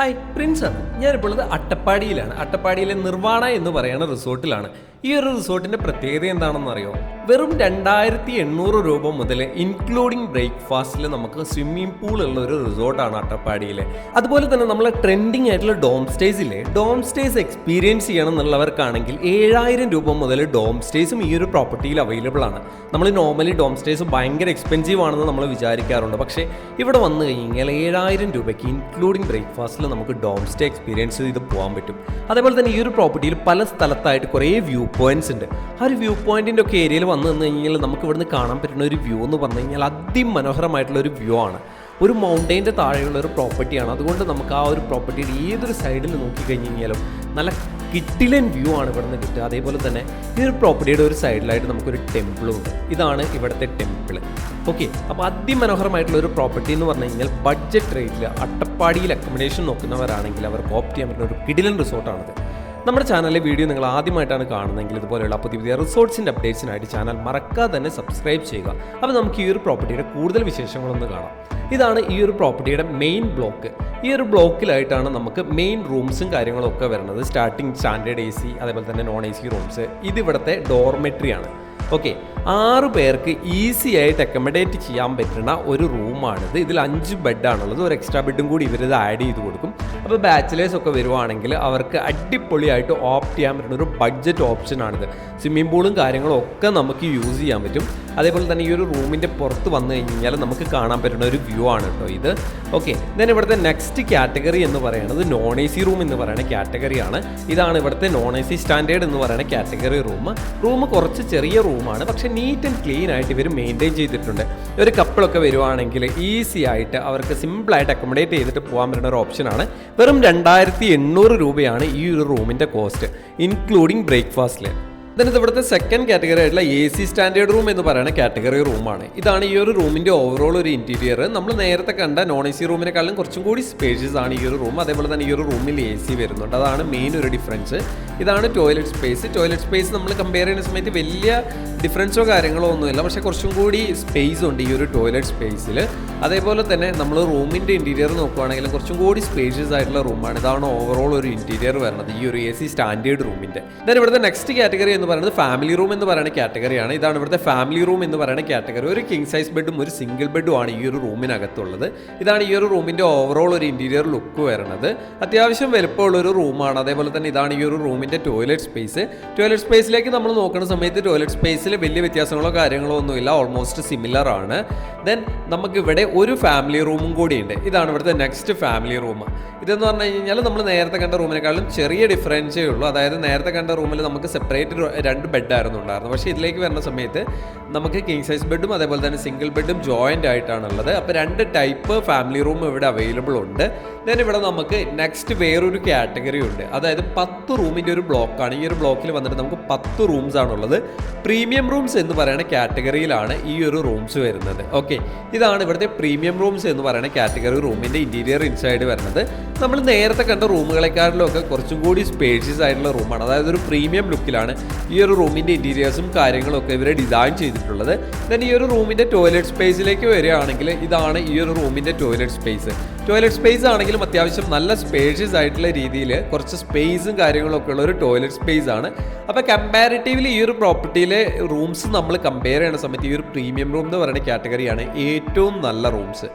Hi Prince ഞാനിപ്പോൾ ഉള്ളത് അട്ടപ്പാടിയിലാണ്. അട്ടപ്പാടിയിലെ നിർവാണ എന്ന് പറയുന്ന റിസോർട്ടിലാണ്. ഈ ഒരു റിസോർട്ടിന്റെ പ്രത്യേകത എന്താണെന്ന് അറിയോ വെറും രണ്ടായിരത്തി എണ്ണൂറ് രൂപ മുതൽ ഇൻക്ലൂഡിംഗ് ബ്രേക്ക്ഫാസ്റ്റിൽ നമുക്ക് സ്വിമ്മിംഗ് പൂൾ ഉള്ള ഒരു റിസോർട്ടാണ് അട്ടപ്പാടിയിലെ. അതുപോലെ തന്നെ നമ്മളെ ട്രെൻഡിങ് ആയിട്ടുള്ള ഡോം സ്റ്റേസിലെ ഡോം സ്റ്റേസ് എക്സ്പീരിയൻസ് ചെയ്യണം എന്നുള്ളവർക്കാണെങ്കിൽ ഏഴായിരം രൂപ മുതൽ ഡോം സ്റ്റേസും ഈ ഒരു പ്രോപ്പർട്ടിയിൽ അവൈലബിൾ ആണ്. നമ്മൾ നോർമലി ഡോം സ്റ്റേസ് ഭയങ്കര എക്സ്പെൻസീവ് ആണെന്ന് നമ്മൾ വിചാരിക്കാറുണ്ട്. പക്ഷേ ഇവിടെ വന്നു കഴിഞ്ഞാൽ ഏഴായിരം രൂപയ്ക്ക് ഇൻക്ലൂഡിംഗ് ബ്രേക്ക്ഫാസ്റ്റിൽ നമുക്ക് ഡോം സ്റ്റേ എക്സ്പീരിയൻസ് ചെയ്ത് പോകാൻ പറ്റും. അതേപോലെ തന്നെ ഈ ഒരു പ്രോപ്പർട്ടിയിൽ പല സ്ഥലത്തായിട്ട് കുറേ വ്യൂ പോയിന്റ്സ് ഉണ്ട്. ആ ഒരു വ്യൂ പോയിന്റിന്റെ ഒക്കെ ഏരിയയിൽ വന്നു നിന്ന് കഴിഞ്ഞാൽ നമുക്ക് ഇവിടുന്ന് കാണാൻ പറ്റുന്ന ഒരു വ്യൂ എന്ന് പറഞ്ഞു കഴിഞ്ഞാൽ അതിമനോഹരമായിട്ടുള്ള ഒരു വ്യൂ ആണ്. ഒരു മൗണ്ടൈന്റെ താഴെയുള്ള ഒരു പ്രോപ്പർട്ടിയാണ് അതുകൊണ്ട് നമുക്ക് ആ ഒരു പ്രോപ്പർട്ടിയുടെ ഏതൊരു സൈഡിൽ നോക്കിക്കഴിഞ്ഞ് കഴിഞ്ഞാലും നല്ല കിട്ടിലൻ വ്യൂ ആണ് ഇവിടെ നിന്ന് കിട്ടുക. അതേപോലെ തന്നെ ഈ ഒരു പ്രോപ്പർട്ടിയുടെ ഒരു സൈഡിലായിട്ട് നമുക്കൊരു ടെമ്പിളും ഉണ്ട്. ഇതാണ് ഇവിടുത്തെ ടെമ്പിൾ ഓക്കെ അപ്പോൾ അതിമനോഹരമായിട്ടുള്ള ഒരു പ്രോപ്പർട്ടി എന്ന് പറഞ്ഞു കഴിഞ്ഞാൽ ബഡ്ജറ്റ് റേറ്റിൽ അട്ടപ്പാടിയിൽ അക്കോമഡേഷൻ നോക്കുന്നവരാണെങ്കിൽ അവർക്ക് ഓപ്റ്റ് ചെയ്യാൻ പറ്റുന്ന ഒരു കിടിലൻ റിസോർട്ടാണിത് നമ്മുടെ ചാനലിലെ വീഡിയോ നിങ്ങൾ ആദ്യമായിട്ടാണ് കാണുന്നതെങ്കിൽ ഇതുപോലെയുള്ള പുതിയ പുതിയ റിസോർട്ട്സിന്റെ അപ്ഡേറ്റ്സിനായിട്ട് ചാനൽ മറക്കാതെ തന്നെ സബ്സ്ക്രൈബ് ചെയ്യുക. അപ്പോൾ നമുക്ക് ഈ ഒരു പ്രോപ്പർട്ടിയുടെ കൂടുതൽ വിശേഷങ്ങളൊന്ന് കാണാം. ഇതാണ് ഈ ഒരു പ്രോപ്പർട്ടിയുടെ മെയിൻ ബ്ലോക്ക്. ഈ ഒരു ബ്ലോക്കിലായിട്ടാണ് നമുക്ക് മെയിൻ റൂംസും കാര്യങ്ങളും ഒക്കെ വരുന്നത്. സ്റ്റാർട്ടിങ് സ്റ്റാൻഡേർഡ് എ സി അതേപോലെ തന്നെ നോൺ എ സി റൂംസ് ഇതിവിടുത്തെ ഡോർമെട്രിയാണ്. ഓക്കെ. ആറ് പേർക്ക് ഈസി ആയിട്ട് അക്കമഡേറ്റ് ചെയ്യാൻ പറ്റുന്ന ഒരു റൂമാണിത്. ഇതിൽ അഞ്ച് ബെഡാണുള്ളത് ഒരു എക്സ്ട്രാ ബെഡും കൂടി ഇവരിത് ആഡ് ചെയ്ത് കൊടുക്കും. അപ്പോൾ ബാച്ചിലേഴ്സ് ഒക്കെ വരുവാണെങ്കിൽ അവർക്ക് അടിപൊളിയായിട്ട് ഓപ്റ്റ് ചെയ്യാൻ പറ്റുന്ന ഒരു ബഡ്ജറ്റ് ഓപ്ഷനാണിത് സ്വിമ്മിംഗ് പൂളും കാര്യങ്ങളും ഒക്കെ നമുക്ക് യൂസ് ചെയ്യാൻ പറ്റും. അതേപോലെ തന്നെ ഈ ഒരു റൂമിന്റെ പുറത്ത് വന്നു കഴിഞ്ഞാൽ നമുക്ക് കാണാൻ പറ്റുന്ന ഒരു വ്യൂ ആണ് കേട്ടോ ഇത്. ഓക്കെ ദെൻ ഇവിടുത്തെ നെക്സ്റ്റ് കാറ്റഗറി എന്ന് പറയുന്നത് നോൺ എ സി റൂം എന്ന് പറയുന്ന കാറ്റഗറിയാണ് ഇതാണ് ഇവിടുത്തെ നോൺ എ സി സ്റ്റാൻഡേർഡ് എന്ന് പറയുന്ന കാറ്റഗറി റൂം റൂം കുറച്ച് ചെറിയ റൂമാണ് പക്ഷേ നീറ്റ് ആൻഡ് ക്ലീൻ ആയിട്ട് ഇവർ മെയിന്റെയിൻ ചെയ്തിട്ടുണ്ട്. ഒരു കപ്പിളൊക്കെ വരുവാണെങ്കിൽ ഈസി ആയിട്ട് അവർക്ക് സിമ്പിളായിട്ട് അക്കോമഡേറ്റ് ചെയ്തിട്ട് പോകാൻ പറ്റുന്ന ഒരു ഓപ്ഷനാണ് വെറും രണ്ടായിരത്തി എണ്ണൂറ് രൂപയാണ് ഈ ഒരു റൂമിന്റെ കോസ്റ്റ് ഇൻക്ലൂഡിങ് ബ്രേക്ക്ഫാസ്റ്റിൽ ഇതിനകത്ത് ഇവിടുത്തെ സെക്കൻഡ് കാറ്റഗറി ആയിട്ടുള്ള എ സി സ്റ്റാൻഡേർഡ് റൂം എന്ന് പറയുന്ന കാറ്റഗറി റൂമാണ് ഇതാണ് ഈ ഒരു റൂമിന്റെ ഓവറോൾ ഒരു ഇന്റീരിയർ നമ്മൾ നേരത്തെ കണ്ട നോൺ എ സി റൂമിനെക്കാളും കുറച്ചും കൂടി സ്പേഷ്യസ് ആണ് ഈ ഒരു റൂം അതേപോലെ തന്നെ ഈ ഒരു റൂമിൽ എ സി വരുന്നുണ്ട്. അതാണ് മെയിൻ ഒരു ഡിഫറൻസ് ഇതാണ് ടോയ്ലറ്റ് സ്പേസ് ടോയ്ലറ്റ് സ്പേസ് നമ്മൾ കമ്പയർ ചെയ്യുന്ന സമയത്ത് വലിയ ഡിഫറൻസോ കാര്യങ്ങളോ ഒന്നുമില്ല. പക്ഷേ കുറച്ചും കൂടി സ്പേസ് ഉണ്ട് ഈ ഒരു ടോയ്ലറ്റ് സ്പേസിൽ അതേപോലെ തന്നെ നമ്മൾ റൂമിന്റെ ഇന്റീരിയർ നോക്കുവാണെങ്കിലും കുറച്ചും കൂടി സ്പേഷ്യസ് ആയിട്ടുള്ള റൂമാണ് ഇതാണ് ഓവറോൾ ഒരു ഇന്റീരിയർ വരുന്നത് ഈ ഒരു എ സി സ്റ്റാൻഡേർഡ് റൂമിന്റെ ദൻ ഇവിടുത്തെ നെക്സ്റ്റ് കാറ്റഗറി എന്ന് പറയുന്നത് ഫാമിലി റൂം എന്ന് പറയുന്ന കാറ്റഗറിയാണ് ഇതാണ് ഇവിടുത്തെ ഫാമിലി റൂം എന്ന് പറയുന്ന കാറ്റഗറി ഒരു കിങ് സൈസ് ബെഡും ഒരു സിംഗിൾ ബെഡും ആണ് ഈ ഒരു റൂമിനകത്തുള്ളത് ഇതാണ് ഈ ഒരു റൂമിന്റെ ഓവറോൾ ഒരു ഇന്റീരിയർ ലുക്ക് വരുന്നത് അത്യാവശ്യം വലുപ്പമുള്ള ഒരു റൂമാണ് അതേപോലെ തന്നെ ഇതാണ് ഈ ഒരു റൂമിന്റെ ടോയ്ലറ്റ് സ്പേസ് ടോയ്ലറ്റ് സ്പേസിലേക്ക് നമ്മൾ നോക്കുന്ന സമയത്ത് ടോയ്ലറ്റ് സ്പേസിൽ വലിയ വ്യത്യാസങ്ങളോ കാര്യങ്ങളോ ഒന്നുമില്ല. ഓൾമോസ്റ്റ് സിമിലർ ആണ്. ദെൻ നമുക്ക് ഇവിടെ ഒരു ഫാമിലി റൂമും കൂടിയുണ്ട്. ഇതാണ് ഇവിടുത്തെ നെക്സ്റ്റ് ഫാമിലി റൂം ഇതെന്ന് പറഞ്ഞു കഴിഞ്ഞാൽ നമ്മൾ നേരത്തെ കണ്ട റൂമിനേക്കാളും ചെറിയ ഡിഫറൻസേ ഉള്ളൂ. അതായത് നേരത്തെ കണ്ട റൂമിൽ നമുക്ക് സെപ്പറേറ്റ് രണ്ട് ബെഡായിരുന്നു ഉണ്ടായിരുന്നത്. പക്ഷേ ഇതിലേക്ക് വരുന്ന സമയത്ത് നമുക്ക് കിങ് സൈസ് ബെഡും അതേപോലെ തന്നെ സിംഗിൾ ബെഡും ജോയിന്റ് ആയിട്ടാണുള്ളത് അപ്പോൾ രണ്ട് ടൈപ്പ് ഫാമിലി റൂം ഇവിടെ അവൈലബിൾ ഉണ്ട്. ദെൻ ഇവിടെ നമുക്ക് നെക്സ്റ്റ് വേറൊരു കാറ്റഗറി ഉണ്ട്. അതായത് പത്ത് റൂമിന്റെ ഒരു ബ്ലോക്കാണ് ഈ ഒരു ബ്ലോക്കിൽ വന്നിട്ട് നമുക്ക് പത്ത് റൂംസ് ആണുള്ളത്. പ്രീമിയം റൂംസ് എന്ന് പറയുന്ന കാറ്റഗറിയിലാണ് ഈ ഒരു റൂംസ് വരുന്നത്. ഓക്കെ ഇതാണ് ഇവിടുത്തെ പ്രീമിയം റൂംസ് എന്ന് പറയുന്ന കാറ്റഗറി റൂമിന്റെ ഇന്റീരിയർ ഇൻസൈഡ് വരുന്നത്. നമ്മൾ നേരത്തെ കണ്ട റൂമുകളെക്കാട്ടിലും ഒക്കെ കുറച്ചും കൂടി സ്പേഷ്യസ് ആയിട്ടുള്ള റൂമാണ് അതായത് ഒരു പ്രീമിയം ലുക്കിലാണ് ഈ ഒരു റൂമിന്റെ ഇന്റീരിയേഴ്സും കാര്യങ്ങളൊക്കെ ഇവരെ ഡിസൈൻ ചെയ്തിട്ടുള്ളത്. ദെൻ ഈ ഒരു റൂമിന്റെ ടോയ്ലറ്റ് സ്പേസിലേക്ക് വരികയാണെങ്കിൽ ഇതാണ് ഈ ഒരു റൂമിന്റെ ടോയ്ലറ്റ് സ്പേസ് ടോയ്ലറ്റ് സ്പേസ് ആണെങ്കിലും അത്യാവശ്യം നല്ല സ്പേഷ്യസ് ആയിട്ടുള്ള രീതിയിൽ കുറച്ച് സ്പേസും കാര്യങ്ങളും ഒക്കെ ഉള്ള ഒരു ടോയ്ലറ്റ് സ്പേസ് ആണ്. അപ്പോൾ കമ്പാരിറ്റീവ്ലി ഈ ഒരു പ്രോപ്പർട്ടിയിലെ റൂംസ് നമ്മൾ കമ്പയർ ചെയ്യുന്ന സമയത്ത് ഈ ഒരു പ്രീമിയം റൂം എന്ന് പറയുന്ന കാറ്റഗറിയാണ് ഏറ്റവും നല്ല റൂംസ്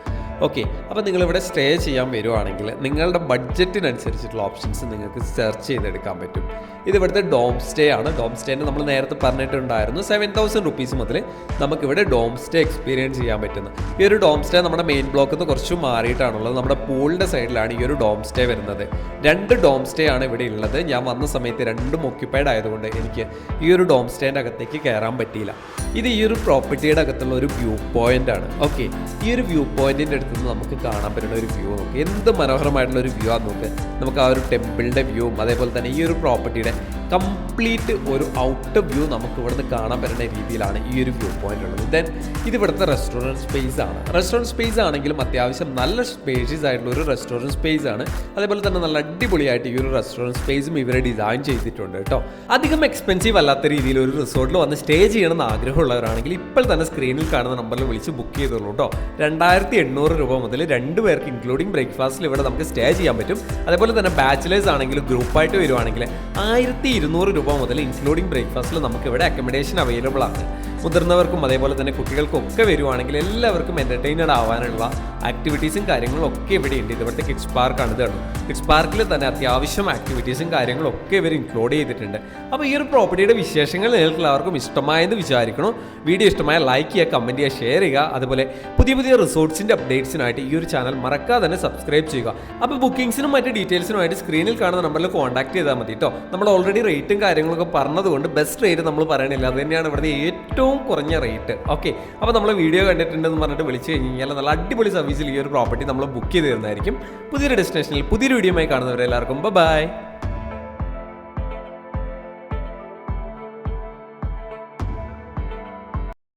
ഓക്കെ അപ്പോൾ നിങ്ങളിവിടെ സ്റ്റേ ചെയ്യാൻ വരുവാണെങ്കിൽ നിങ്ങളുടെ ബഡ്ജറ്റിനനുസരിച്ചിട്ടുള്ള ഓപ്ഷൻസ് നിങ്ങൾക്ക് സെർച്ച് ചെയ്തെടുക്കാൻ പറ്റും. ഇത് ഡോം സ്റ്റേ ആണ്. ഡോം സ്റ്റേന്റെ നമ്മൾ നേരത്തെ പറഞ്ഞിട്ടുണ്ടായിരുന്നു സെവൻ തൗസൻഡ് റുപ്പീസ് മുതൽ നമുക്കിവിടെ ഡോം സ്റ്റേ എക്സ്പീരിയൻസ് ചെയ്യാൻ പറ്റുന്നു ഈ ഒരു ഡോം സ്റ്റേ നമ്മുടെ മെയിൻ ബ്ലോക്കിൽ നിന്ന് കുറച്ച് മാറിയിട്ടാണുള്ളത്. നമ്മുടെ പൂളിന്റെ സൈഡിലാണ് ഈ ഒരു ഡോം സ്റ്റേ വരുന്നത്. രണ്ട് ഡോം സ്റ്റേ ആണ് ഇവിടെ ഉള്ളത്. ഞാൻ വന്ന സമയത്ത് രണ്ടും ഒക്യുപ്പൈഡ് ആയതുകൊണ്ട് എനിക്ക് ഈ ഒരു ഡോം സ്റ്റേന്റെ അകത്തേക്ക് കയറാൻ പറ്റിയില്ല. ഇത് ഈ ഒരു പ്രോപ്പർട്ടിയുടെ അകത്തുള്ള ഒരു വ്യൂ പോയിന്റ് ആണ്. ഓക്കെ ഈ ഒരു വ്യൂ പോയിന്റിന്റെ അടുത്ത് നിന്ന് നമുക്ക് കാണാൻ പറ്റുന്ന ഒരു വ്യൂ നോക്ക്. എന്ത് മനോഹരമായിട്ടുള്ള ഒരു വ്യൂ ആണ് നോക്ക്. നമുക്ക് ആ ഒരു ടെമ്പിളിന്റെ വ്യൂവും അതേപോലെ തന്നെ ഈ ഒരു പ്രോപ്പർട്ടിയുടെ കംപ്ലീറ്റ് ഒരു ഔട്ട് വ്യൂ നമുക്ക് ഇവിടുന്ന് കാണാൻ പറ്റുന്ന രീതിയിലാണ് ഈ ഒരു വ്യൂ പോയിന്റ് ഉള്ളത്. ദെൻ ഇത് ഇവിടുത്തെ റെസ്റ്റോറന്റ് സ്പേസ് ആണ്. റെസ്റ്റോറന്റ് സ്പേസ് ആണെങ്കിലും അത്യാവശ്യം നല്ല സ്പേഷ്യസ് ആയിട്ടുള്ള ഒരു റെസ്റ്റോറന്റ് സ്പേസ് ആണ്. അതേപോലെ തന്നെ നല്ല അടിപൊളിയായിട്ട് ഈ ഒരു റെസ്റ്റോറന്റ് സ്പേസും ഇവരെ ഡിസൈൻ ചെയ്തിട്ടുണ്ട് കേട്ടോ. അധികം എക്സ്പെൻസീവ് അല്ലാത്ത രീതിയിൽ ഒരു റിസോർട്ടിൽ വന്ന് സ്റ്റേ ചെയ്യണമെന്ന് ആഗ്രഹമുള്ളവരാണെങ്കിൽ ഇപ്പോൾ തന്നെ സ്ക്രീനിൽ കാണുന്ന നമ്പറിൽ വിളിച്ച് ബുക്ക് ചെയ്തോളൂ കേട്ടോ. രണ്ടായിരത്തി എണ്ണൂറ് എണ്ണൂറ് രൂപ മുതൽ രണ്ട് പേർക്ക് ഇൻക്ലൂഡിംഗ് ബ്രേക്ക്ഫാസ്റ്റിൽ ഇവിടെ നമുക്ക് സ്റ്റേ ചെയ്യാൻ പറ്റും. അതേപോലെ തന്നെ ബാച്ചിലേഴ്സ് ആണെങ്കിൽ ഗ്രൂപ്പായിട്ട് വരുവാണെങ്കിൽ ആയിരത്തി ഇരുന്നൂറ് രൂപ മുതൽ ഇൻക്ലൂഡിംഗ് ബ്രേക്ക്ഫാസ്റ്റിൽ നമുക്ക് ഇവിടെ അക്കോമഡേഷൻ അവൈലബിൾ ആണ്. മുതിർന്നവർക്കും അതേപോലെ തന്നെ കുട്ടികൾക്കും ഒക്കെ വരുവാണെങ്കിൽ എല്ലാവർക്കും എന്റർടൈനഡ് ആവാനുള്ള ആക്ടിവിറ്റീസും കാര്യങ്ങളും ഒക്കെ ഇവിടെ ഉണ്ട്. ഇവിടുത്തെ കിഡ്സ് പാർക്കാണ് ഇതാണ്. കിഡ്സ് പാർക്കിൽ തന്നെ അത്യാവശ്യം ആക്ടിവിറ്റീസും കാര്യങ്ങളും ഒക്കെ ഇവർ ഇൻക്ലൂഡ് ചെയ്തിട്ടുണ്ട്. അപ്പോൾ ഈ ഒരു പ്രോപ്പർട്ടിയുടെ വിശേഷങ്ങൾ നിങ്ങൾക്ക് എല്ലാവർക്കും ഇഷ്ടമായെന്ന് വിചാരിക്കണം വീഡിയോ ഇഷ്ടമായ ലൈക്ക് ചെയ്യുക കമന്റ് ചെയ്യുക ഷെയർ ചെയ്യുക. അതുപോലെ പുതിയ പുതിയ റിസോർട്ട്സിന്റെ അപ്ഡേറ്റ്സിനായിട്ട് ഈ ഒരു ചാനൽ മറക്കാതെ തന്നെ സബ്സ്ക്രൈബ് ചെയ്യുക. അപ്പോൾ ബുക്കിംഗ്സിനും മറ്റ് ഡീറ്റെയിൽസിനുമായിട്ട് സ്ക്രീനിൽ കാണുന്ന നമ്പറിൽ കോൺടാക്ട് ചെയ്താൽ മതി കേട്ടോ നമ്മൾ ഓൾറെഡി റേറ്റും കാര്യങ്ങളൊക്കെ പറഞ്ഞതുകൊണ്ട് ബെസ്റ്റ് റേറ്റ് നമ്മൾ പറയണില്ല. അത് തന്നെയാണ് ഇവിടുത്തെ ഏറ്റവും കുറഞ്ഞ റേറ്റ് ഓക്കെ അപ്പോൾ നമ്മൾ വീഡിയോ കണ്ടിട്ടുണ്ടെന്ന് പറഞ്ഞിട്ട് വിളിച്ചു കഴിഞ്ഞ് കഴിഞ്ഞാൽ നല്ല അടിപൊളി സർവീസിൽ ഈ ഒരു പ്രോപ്പർട്ടി നമ്മൾ ബുക്ക് ചെയ്ത് തരുന്നതായിരിക്കും. പുതിയൊരു ഡെസ്റ്റിനേഷനിൽ പുതിയൊരു വീഡിയോയുമായി കാണുന്നവരെല്ലാവർക്കും. ബൈ